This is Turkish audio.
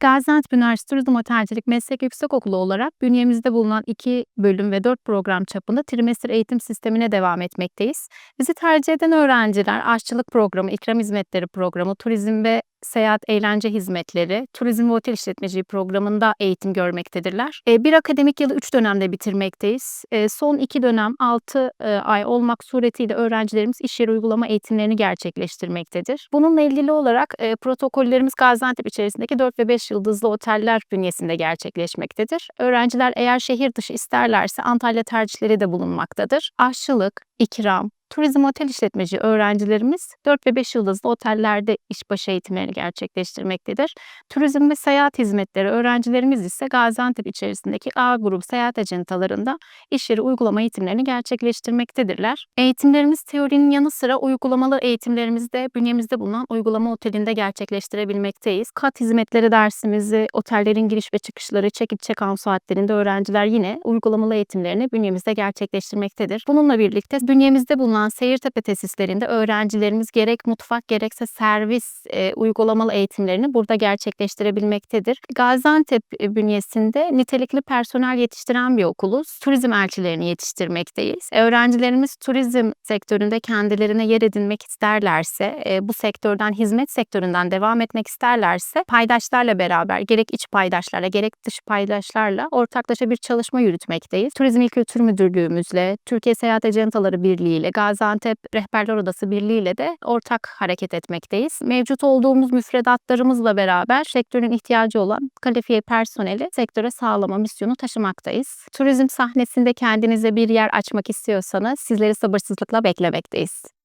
Gaziantep Üniversitesi Turizm Otelcilik Meslek Yüksekokulu olarak bünyemizde bulunan 2 bölüm ve 4 program çapında trimester eğitim sistemine devam etmekteyiz. Bizi tercih eden öğrenciler aşçılık programı, ikram hizmetleri programı, turizm ve seyahat eğlence hizmetleri, turizm ve otel işletmeciliği programında eğitim görmektedirler. E, bir akademik yılı 3 dönemde bitirmekteyiz. E, son 2 dönem 6 e, ay olmak suretiyle öğrencilerimiz iş yeri uygulama eğitimlerini gerçekleştirmektedir. Bununla ilgili olarak protokollerimiz Gaziantep içerisindeki 4 ve 5 yıldızlı oteller bünyesinde gerçekleşmektedir. Öğrenciler eğer şehir dışı isterlerse Antalya tercihleri de bulunmaktadır. Aşçılık, ikram, Turizm otel işletmeci öğrencilerimiz 4 ve 5 yıldızlı otellerde işbaşı eğitimlerini gerçekleştirmektedir. Turizm ve seyahat hizmetleri öğrencilerimiz ise Gaziantep içerisindeki A grubu seyahat ajantalarında iş yeri uygulama eğitimlerini gerçekleştirmektedirler. Eğitimlerimiz teorinin yanı sıra uygulamalı eğitimlerimizde bünyemizde bulunan uygulama otelinde gerçekleştirebilmekteyiz. Kat hizmetleri dersimizi, otellerin giriş ve çıkışları, check-in check-out saatlerinde öğrenciler yine uygulamalı eğitimlerini bünyemizde gerçekleştirmektedir. Bununla birlikte bünyemizde bulunan Seyirtepe tesislerinde öğrencilerimiz gerek mutfak gerekse servis e, uygulamalı eğitimlerini burada gerçekleştirebilmektedir. Gaziantep bünyesinde nitelikli personel yetiştiren bir okuluz. Turizm elçilerini yetiştirmekteyiz. Öğrencilerimiz turizm sektöründe kendilerine yer edinmek isterlerse, e, bu sektörden, hizmet sektöründen devam etmek isterlerse paydaşlarla beraber gerek iç paydaşlarla gerek dış paydaşlarla ortaklaşa bir çalışma yürütmekteyiz. Turizm İl Kültür Müdürlüğümüzle, Türkiye Seyahat Ajantaları Birliği ile, Gaziantep Rehberler Odası Birliği ile de ortak hareket etmekteyiz. Mevcut olduğumuz müfredatlarımızla beraber sektörün ihtiyacı olan kalifiye personeli sektöre sağlama misyonu taşımaktayız. Turizm sahnesinde kendinize bir yer açmak istiyorsanız sizleri sabırsızlıkla beklemekteyiz.